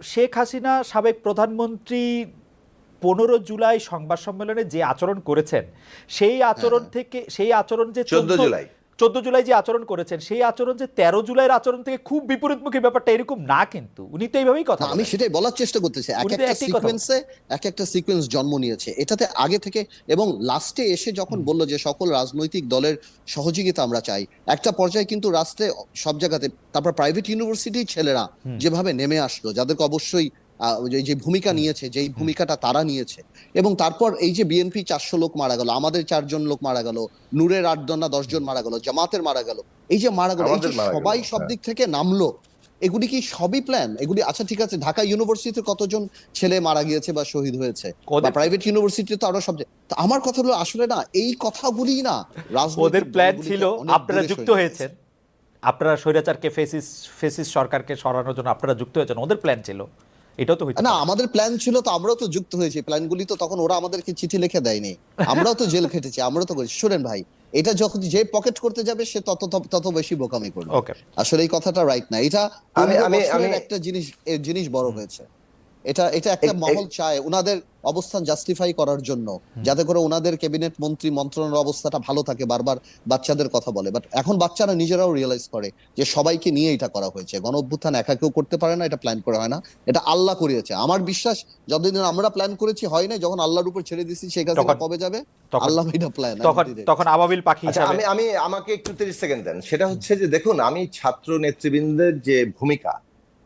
শেখ হাসিনা সাবেক প্রধানমন্ত্রী পনেরো জুলাই সংবাদ সম্মেলনে যে আচরণ করেছেন সেই আচরণ থেকে সেই আচরণ যে 14 জুলাই। চোদ্দ জুলাই যে আচরণ করেছেন সেই আচরণ যে তেরো জুলাইয়ের আচরণ থেকে খুব বিপরীতমুখী ব্যাপারটা এরকম না কিন্তু। উনি তো এইভাবেই কথা আমি সেটাই বলার চেষ্টা করতেছি। এক একটা সিকোয়েন্সে এক একটা সিকোয়েন্স জন্ম নিয়েছে। এটাতে আগে থেকে এবং লাস্টে এসে যখন বলল যে সকল রাজনৈতিক দলের সহযোগিতা আমরা চাই একটা পর্যায়ে কিন্তু রাস্তায় সব জায়গাতে তারপর প্রাইভেট ইউনিভার্সিটির ছেলেরা যেভাবে নেমে আসলো যাদেরকে অবশ্যই যে- যে ভূমিকা নিয়েছে যেই ভূমিকাটা তারা নিয়েছে। এবং তারপর এই যে বিএনপি চারশো লোক মারা গেল আমাদের চারজন লোক মারা গেল নূরের আটজন না দশজন মারা গেল জামাতের মারা গেল এই যে মারা গেল সবাই সব হ্যাঁ। দিক থেকে নামলো এগুলি কি সবই প্ল্যান এগুলি আচ্ছা ঠিক আছে ঢাকা ইউনিভার্সিটিতে কতজন ছেলে মারা গিয়েছে বা শহীদ হয়েছে? বা প্রাইভেট ইউনিভার্সিটিতে তো আরও সব আমার কথা হলো আসলে না এই কথাগুলি না ওদের প্ল্যান ছিল আপনারা যুক্ত হয়েছেন। আপনারা স্বৈরাচারকে ফেসিস ফেসিস সরকারকে সরানোর জন্য আপনারা যুক্ত হয়েছেন ওদের প্ল্যান ছিল। এটাও তো হইতে না আমাদের প্ল্যান ছিল তো আমরাও তো যুক্ত হয়েছি। প্ল্যানগুলি তো তখন ওরা আমাদেরকে চিঠি লিখে দেয়নি। আমরাও তো জেল খেটেছি আমরাও তো করেছি। শুনেন ভাই এটা যখন যে পকেট করতে যাবে সে তত তত- তত বেশি বোকামি করবে। আসলে এই কথাটা রাইট না। এটা আমি- আমি- একটা জিনিস জিনিস বড় হয়েছে। এটা এটা একটা মহল চায় ওনাদের অবস্থান জাস্টিফাই করার জন্য। যাতে করে ওনাদের ক্যাবিনেট মন্ত্রী মন্ত্রণালয়ের অবস্থাটা ভালো থাকে বারবার বাচ্চাদের কথা বলে। বাট এখন বাচ্চারা নিজেরাও রিয়েলাইজ করে যে সবাইকে নিয়ে এটা করা হয়েছে। গণ অভ্যুত্থান একা কেউ করতে পারে না এটা প্ল্যান করা হয় না। এটা আল্লাহ করিয়েছে। আমার বিশ্বাস যতদিন আমরা প্ল্যান করেছি হয় না যখন আল্লাহর উপর ছেড়ে দিছি সেই কাছে কবে যাবে? আল্লাহ এটা প্ল্যান তখন তখন আবাবিল পাখি আচ্ছা আমি আমি আমাকে একটু তিরিশ সেকেন্ড দেন। সেটা হচ্ছে যে দেখুন আমি ছাত্র নেতৃবৃন্দের যে ভূমিকা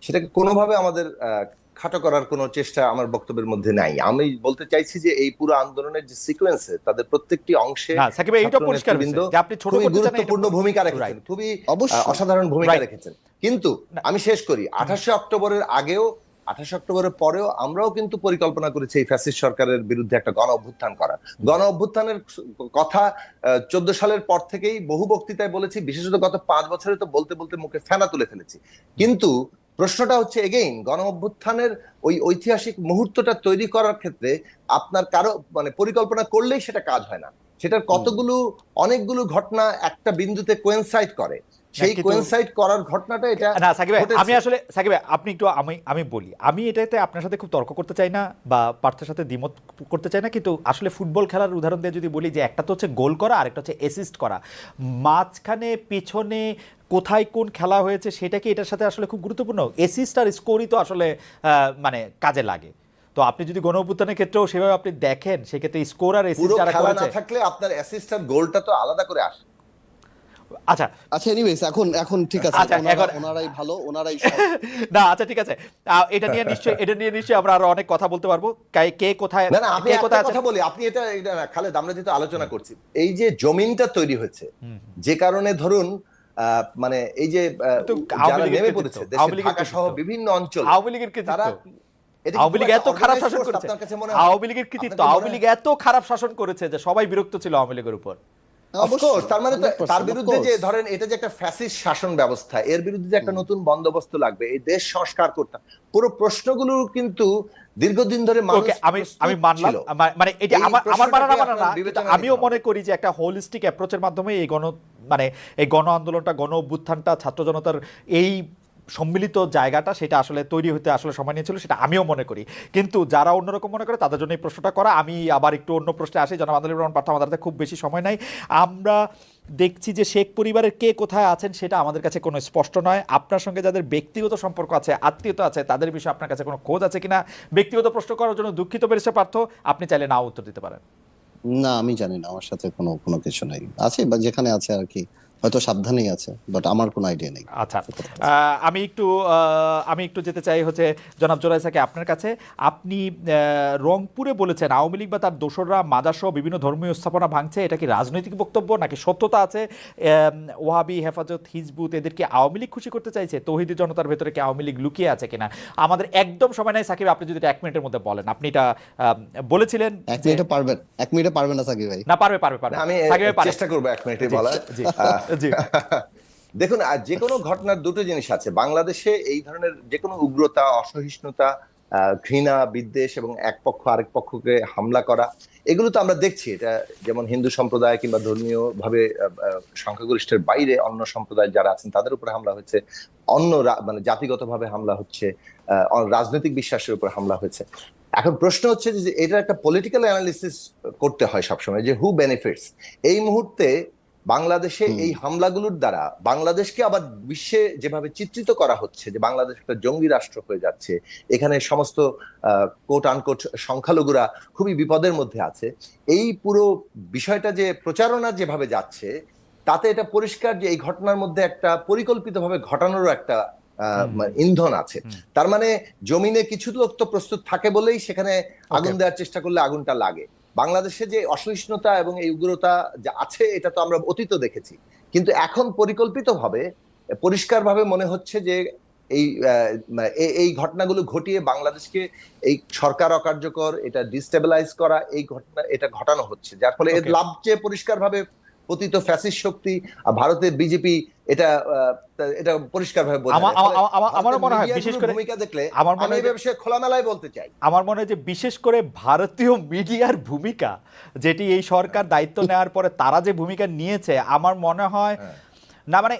সেটাকে কোনোভাবে আমাদের আহ, খাটো করার কোনো চেষ্টা আমার বক্তব্যের মধ্যে নাই। আমি বলতে চাইছি যে এই পুরো আন্দোলনের যে সিকোয়েন্সে তাদের প্রত্যেকটি অংশে সাকিব এইটা পরিষ্কার যে আপনি ছোট খুবই করতে গুরুত্বপূর্ণ ভূমিকা রেখেছেন। খুবই অসাধারণ ভূমিকা রেখেছেন। কিন্তু আমি শেষ করি। আঠাশে অক্টোবরের আগেও আঠাশে অক্টোবরের পরেও আমরাও কিন্তু পরিকল্পনা করেছি এই ফ্যাসিস্ট সরকারের বিরুদ্ধে একটা গণ অভ্যুত্থান করা গণ অভ্যুত্থানের কথা চোদ্দ সালের পর থেকেই বহু বক্তৃতায় বলেছি বিশেষত গত পাঁচ বছরে তো বলতে বলতে মুখে ফেনা তুলে ফেলেছি। কিন্তু প্রশ্নটা হচ্ছে এগেইন গণ অভ্যুত্থানের ওই ঐতিহাসিক মুহূর্তটা তৈরি করার ক্ষেত্রে আপনার কারও মানে পরিকল্পনা করলেই সেটা কাজ হয় না। সেটার কতগুলো অনেকগুলো ঘটনা একটা বিন্দুতে কোয়েনসাইড করে। সেই কোয়েনসাইড করার ঘটনাটা এটা না সাকিব আমি আসলে সাকিব আপনি একটু আমি আমি বলি আমি এটাতে আপনার সাথে খুব তর্ক করতে চাই না বা পার্থের সাথে দ্বিমত করতে চাই না কিন্তু আসলে ফুটবল খেলার উদাহরণ দিয়ে যদি বলি যে একটা তো হচ্ছে গোল করা আর একটা হচ্ছে অ্যাসিস্ট করা মাঝখানে পিছনে কোথায় কোন খেলা হয়েছে সেটা কি এটার সাথে আসলে খুব গুরুত্বপূর্ণ? অ্যাসিস্ট আর স্কোরই তো আসলে মানে কাজে লাগে। তো আপনি যদি গণ অভ্যুত্থানের ক্ষেত্রেও সেভাবে আপনি দেখেন সেক্ষেত্রে স্কোর আর অ্যাসিস্ট যারা করেছে থাকলে আপনার অ্যাসিস্ট আর গোলটা তো আলাদা করে আসে। আচ্ছা। আচ্ছা এনিওয়েজ এখন এখন ঠিক আছে আচ্ছা, এখন- ওনারাই ভালো ওনারাই না আচ্ছা ঠিক আছে। এটা নিয়ে নিশ্চয়ই এটা নিয়ে নিশ্চয়ই আমরা আরও অনেক কথা বলতে পারব। কে- কে কোথায় না কোথায় কথা বলি। আপনি এটা খালেদ আমরা যেহেতু আলোচনা করছি এই যে জমিনটা তৈরি হয়েছে যে কারণে ধরুন আহ, মানে এই যে যারা নেমে পড়েছে ঢাকা সহ বিভিন্ন অঞ্চল আওয়ামী লীগের কৃতিত্ব। তারা আওয়ামী লীগ এত খারাপ শাসন force করেছে। আপনার কাছে? আওয়ামী লীগের কৃতিত্ব আওয়ামী লীগ এত খারাপ শাসন করেছে যে সবাই বিরক্ত ছিল আওয়ামী লীগের উপর। তার মানে তার বিরুদ্ধে যে ধরেন এটা যে একটা ফ্যাসিস্ট শাসন ব্যবস্থা এর বিরুদ্ধে যে একটা নতুন বন্দোবস্ত লাগবে এই দেশ সংস্কার করতে পুরো প্রশ্নগুলো কিন্তু দীর্ঘদিন ধরে আমি আমি মানলাম। মানে এটা আমার আমার মানা না মানা আমিও মনে করি যে একটা হোলিস্টিক অ্যাপ্রোচের মাধ্যমে এই গণ মানে এই গণ আন্দোলনটা গণ অভ্যুত্থানটা ছাত্র জনতার এই সম্মিলিত জায়গাটা সেটা আসলে তৈরি হতে আসলে সময় নিয়েছিল, সেটা আমিও মনে করি। কিন্তু যারা অন্যরকম মনে করে তাদের জন্য এই প্রশ্নটা করা। আমি আবার একটু অন্য প্রশ্নে আসি। জনাব আন্দোলন রহমান, পার্থ আমাদের খুব বেশি সময় নাই। আমরা দেখছি যে শেখ পরিবারের কে কোথায় আছেন সেটা আমাদের কাছে কোনো স্পষ্ট নয়। আপনার সঙ্গে যাদের ব্যক্তিগত সম্পর্ক আছে, আত্মীয়তা আছে, তাদের বিষয়ে আপনার কাছে কোনো খোঁজ আছে কিনা? ব্যক্তিগত প্রশ্ন করার জন্য দুঃখিত বেরিসে পার্থ। আপনি চাইলে নাও উত্তর দিতে পারেন। না, আমি জানি না। আমার সাথে কোনো কোনো কিছু নেই। আছে বা যেখানে আছে আর কি। হয়তো সাবধানেই আছে বাট আমার কোনো আইডিয়া নেই। আচ্ছা আমি একটু আহ, আমি একটু যেতে চাই হচ্ছে জনাব জোরাই সাকে আপনার কাছে। আপনি আহ, রংপুরে বলেছেন আওয়ামী লীগ বা তার দোসররা মাদাসহ বিভিন্ন ধর্মীয় স্থাপনা ভাঙছে এটা কি রাজনৈতিক বক্তব্য নাকি সত্যতা আছে? আম, ওয়াহাবি হেফাজত হিজবুত এদেরকে আওয়ামী লীগ খুশি করতে চাইছে? তৌহিদি জনতার ভেতরে কি আওয়ামী লীগ লুকিয়ে আছে কিনা? আমাদের একদম সময় নাই সাকিব আপনি যদি এটা এক মিনিটের মধ্যে বলেন। আপনি এটা বলেছিলেন এক মিনিটে পারবেন এক মিনিটে পারবেন না সাকিব ভাই। না পারবে পারবে পারবে। আমি। চেষ্টা করব এক মিনিটে বলার। জি দেখুন, আর যে কোনো ঘটনার দুটো জিনিস আছে। বাংলাদেশে এই ধরনের যে কোনো উগ্রতা, অসহিষ্ণুতা ঘৃণা, বিদ্বেষ এবং এক পক্ষ আরেক পক্ষকে হামলা করা, এগুলো তো আমরা দেখছি। এটা যেমন হিন্দু সম্প্রদায় কিংবা ধর্মীয় ভাবে সংখ্যাগরিষ্ঠের বাইরে অন্য সম্প্রদায় যারা আছেন, তাদের উপরে হামলা হচ্ছে অন্য মানে জাতিগতভাবে হামলা হচ্ছে রাজনৈতিক বিশ্বাসের উপর হামলা হয়েছে। এখন প্রশ্ন হচ্ছে যে এটা একটা পলিটিক্যাল অ্যানালিসিস করতে হয় সবসময় যে হু বেনিফিটস এই মুহূর্তে বাংলাদেশে এই হামলাগুলোর দ্বারা বাংলাদেশকে আবার বিশ্বে যেভাবে চিত্রিত করা হচ্ছে যে বাংলাদেশ একটা জঙ্গি রাষ্ট্র হয়ে যাচ্ছে এখানে সমস্ত কোট আনকোট সংখ্যালঘুরা খুবই বিপদের মধ্যে আছে এই পুরো বিষয়টা যে প্রচারণা যেভাবে যাচ্ছে তাতে এটা পরিষ্কার যে এই ঘটনার মধ্যে একটা পরিকল্পিতভাবে ঘটানোরও একটা আহ, ইন্ধন আছে। তার মানে জমিনে কিছু লোক তো প্রস্তুত থাকে বলেই সেখানে আগুন দেওয়ার চেষ্টা করলে আগুনটা লাগে। বাংলাদেশে যে অসহিষ্ণুতা এবং এই উগ্রতা যা আছে এটা তো আমরা অতীত দেখেছি। কিন্তু এখন পরিকল্পিতভাবে পরিষ্কারভাবে মনে হচ্ছে যে এই এই ঘটনাগুলো ঘটিয়ে বাংলাদেশকে এই সরকার অকার্যকর এটা ডিস্টেবিলাইজ করা এই ঘটনা এটা ঘটানো হচ্ছে। যার ফলে লাভ চেয়ে পরিষ্কারভাবে পতিত ফ্যাসিস শক্তি আর ভারতের বিজেপি এটা এটা পরিষ্কার ভাবে আমার মনে হয়, বিশেষ করে- ভূমিকা দেখলে আমার মনে হয় বিষয়ে খোলামেলায় বলতে চাই আমার মনে হয় যে বিশেষ করে ভারতীয় মিডিয়ার ভূমিকা যেটি এই সরকার দায়িত্ব নেওয়ার পরে তারা যে ভূমিকা নিয়েছে আমার মনে হয় হ্যাঁ। না মানে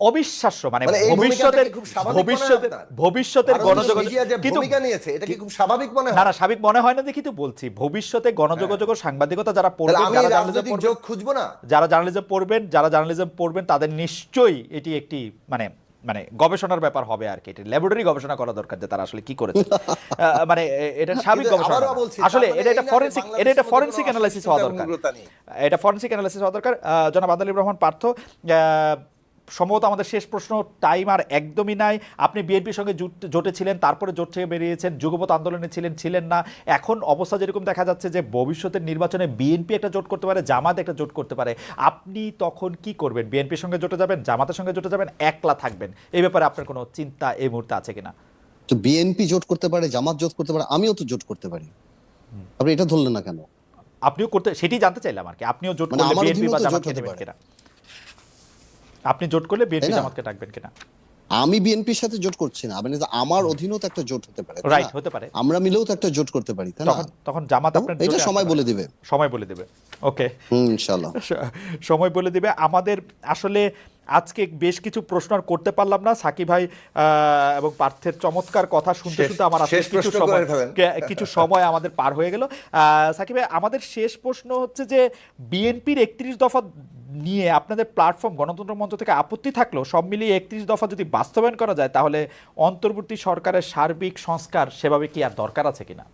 অবিশ্বাস্য মানে মানে ভবিষ্যতের মনে হয় ভবিষ্যতের ভবিষ্যতের গণযোগাযোগ কিন্তু নিয়েছে এটা কি খুব স্বাভাবিক মনে হয়? না স্বাভাবিক মনে হয় না দেখি তো বলছি ভবিষ্যতে গণযোগাযোগ সাংবাদিকতা যারা পড়বেন যারা জার্নালিজম পড়বেন খুঁজবো না? যারা জার্নালিজম পড়বেন যারা জার্নালিজম পড়বেন তাদের নিশ্চয়ই এটি একটি মানে মানে গবেষণার ব্যাপার হবে আর কি। এটি ল্যাবরেটরি গবেষণা করা দরকার যে তারা আসলে কি করেছে। আহ, মানে এটা স্বাভাবিক গবেষণা আসলে মানে এটা যে ফরেনসিক এটা বাংলাদেশের ফরেনসিক অ্যানালাইসিস হওয়া দরকার। এটা ফরেনসিক অ্যানালাইসিস হওয়া দরকার। জনাব আদাল রহমান পার্থ আহ, সম্ভবত আমাদের শেষ প্রশ্ন টাইম আর একদমই নাই। আপনি বিএনপির সঙ্গে জোট- ছিলেন তারপরে জোট থেকে বেরিয়েছেন যুগপথ আন্দোলনে ছিলেন ছিলেন না। এখন অবস্থা যেরকম দেখা যাচ্ছে যে ভবিষ্যতের নির্বাচনে বিএনপি একটা জোট করতে পারে জামাত একটা জোট করতে পারে। আপনি তখন কি করবেন? বিএনপির সঙ্গে জোটে যাবেন জামাতের সঙ্গে জোটে যাবেন একলা থাকবেন? এই ব্যাপারে আপনার কোনো চিন্তা এই মুহূর্তে আছে কিনা? তো বিএনপি জোট করতে পারে জামাত জোট করতে পারে আমিও তো জোট করতে পারি। আপনি এটা ধরলেন না কেন? আপনিও করতে সেটি জানতে চাইলাম আর কি। আপনিও জোট করলে আমার বিএনপি বা অধীনেও তো জোট জামাতকে হতে নেবেন পারে। কিনা আপনি জোট করলে বিএনপি জামাতকে ডাকবেন কিনা? আমি বিএনপির সাথে জোট করছি না মানে আমার অধীনেও তো একটা জোট হতে পারে রাইট হতে পারে। আমরা মিলেও তো একটা জোট করতে পারি তাই না? তখন তখন জামাত আপনার এটা সময় বলে দিবে। সময় বলে দেবে। ওকে হুম ইনশাল্লাহ সময় বলে দিবে। আমাদের আসলে আজকে বেশ কিছু প্রশ্ন আর করতে পারলাম না। সাকিব ভাই আহ, এবং পার্থের চমৎকার কথা শুনতে শুনতে আমার আসলে কিছু সময় কিছু সময় আমাদের পার হয়ে গেল। আহ, সাকিব ভাই আমাদের শেষ প্রশ্ন হচ্ছে যে বিএনপির একত্রিশ দফা নিয়ে আপনাদের প্ল্যাটফর্ম গণতন্ত্র মঞ্চ থেকে আপত্তি থাকলেও সব মিলিয়ে একত্রিশ দফা যদি বাস্তবায়ন করা যায়, তাহলে অন্তর্বর্তী সরকারের সার্বিক সংস্কার সেভাবে কি আর দরকার আছে কিনা?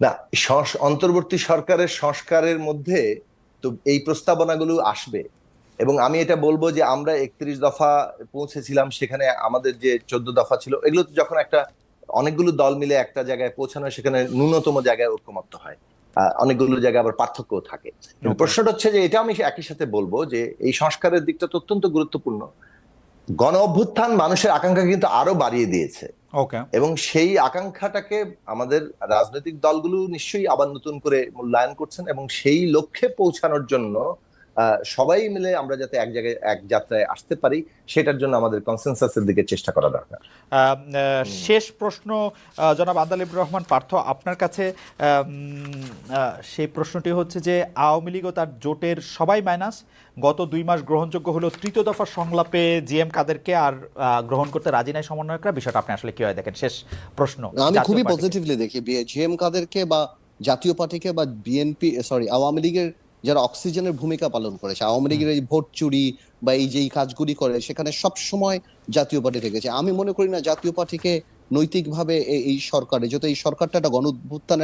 না অন্তর্বর্তী সরকারের সংস্কারের মধ্যে তো এই প্রস্তাবনাগুলো আসবে। এবং আমি এটা বলব যে আমরা একত্রিশ দফা পৌঁছেছিলাম, সেখানে আমাদের যে চোদ্দ দফা ছিল, এগুলো যখন একটা অনেকগুলো দল মিলে একটা জায়গায় পৌঁছানো সেখানে ন্যূনতম জায়গায় ঐক্যমত্য হয়। অনেকগুলো জায়গায় আবার পার্থক্য থাকে। প্রশ্নটা হচ্ছে যে এটা আমি একই সাথে বলব যে এই সংস্কারের দিকটা তো অত্যন্ত গুরুত্বপূর্ণ। গণ অভ্যুত্থান মানুষের আকাঙ্ক্ষা কিন্তু আরও বাড়িয়ে দিয়েছে। এবং সেই আকাঙ্ক্ষাটাকে আমাদের রাজনৈতিক দলগুলো নিশ্চয়ই আবার নতুন করে মূল্যায়ন করছেন এবং সেই লক্ষ্যে পৌঁছানোর জন্য সবাই মিলে আমরা যাতে এক জায়গায় এক যাত্রায় আসতে পারি সেটার জন্য আমাদের কনসেনসাসের দিকে চেষ্টা করা দরকার। শেষ প্রশ্ন জনাব আদালিবুর রহমান পার্থ আপনার কাছে সেই প্রশ্নটি হচ্ছে যে আওয়ামী লীগ ও তার জোটের সবাই মাইনাস গত দুই মাস গ্রহণযোগ্য হলো তৃতীয় দফা সংলাপে জিএম কাদেরকে আর আহ, গ্রহণ করতে রাজি নাই সমন্বয়করা? বিষয়টা আপনি আসলে কীভাবে দেখেন? শেষ প্রশ্ন আমি খুবই পজিটিভলি দেখি। জিএম কাদেরকে বা জাতীয় পার্টিকে বা বিএনপি সরি আওয়ামী লীগের যারা অক্সিজেনের ভূমিকা পালন করেছে আওয়ামী লীগের এই ভোট চুরি বা এই যে এই কাজগুলি করে সেখানে সব সময় জাতীয় পার্টি থেকেছে আমি মনে করি না জাতীয় পার্টিকে নৈতিকভাবে এই সরকারে যেহেতু এই সরকারটা একটা গণ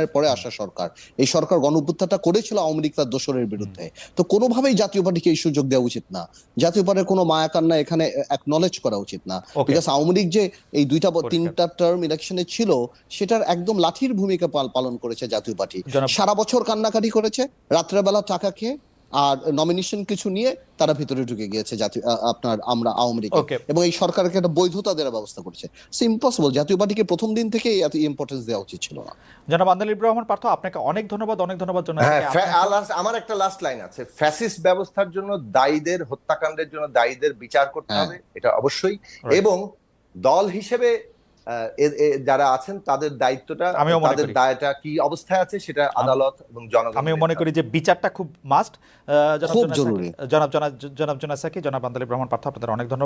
পরে আসা সরকার এই সরকার গণ করেছিল আওয়ামী লীগ তার দোসরের বিরুদ্ধে। তো কোনোভাবেই জাতীয় পার্টিকে এই সুযোগ দেওয়া উচিত না। জাতীয় পার্টির কোনো মায়া কান্না এখানে একনলেজ করা উচিত না। বিকজ আওয়ামী লীগ যে এই দুইটা তিনটা টার্ম ইলেকশনে ছিল সেটার একদম লাঠির ভূমিকা পাল- পালন করেছে জাতীয় পার্টি। সারা বছর কান্নাকাটি করেছে রাত্রেবেলা টাকা খেয়ে আর নমিনেশন কিছু নিয়ে তারা ভিতরে ঢুকে গিয়েছে জাতীয় আপনার আমরা আওয়ামী লীগ। এবং এই সরকারকে একটা বৈধতা দেওয়ার ব্যবস্থা করেছে। সো ইম্পসিবল জাতীয় পার্টিকে প্রথম দিন থেকে এত ইম্পর্টেন্স দেওয়া উচিত ছিল না। জনাব আদালিবুর রহমান পার্থ আপনাকে অনেক ধন্যবাদ অনেক ধন্যবাদ জনাব। হ্যাঁ আমার একটা লাস্ট লাইন আছে। ফ্যাসিস্ট ব্যবস্থার জন্য দায়ীদের হত্যাকাণ্ডের জন্য দায়ীদের বিচার করতে হ্যাঁ। হবে এটা অবশ্যই। এবং দল হিসেবে যারা আছেন তাদের দায়িত্বটা তাদের দায়টা কি অবস্থায় আছে সেটা আদালত এবং জনগণ আমিও মনে করি যে বিচারটা খুব মাস্ট খুব জরুরি। জনাব জনাব জনাব জনাব সাকি জনাব আন্দালি ব্রাহ্মণ পার্থ আপনাদের অনেক ধন্যবাদ।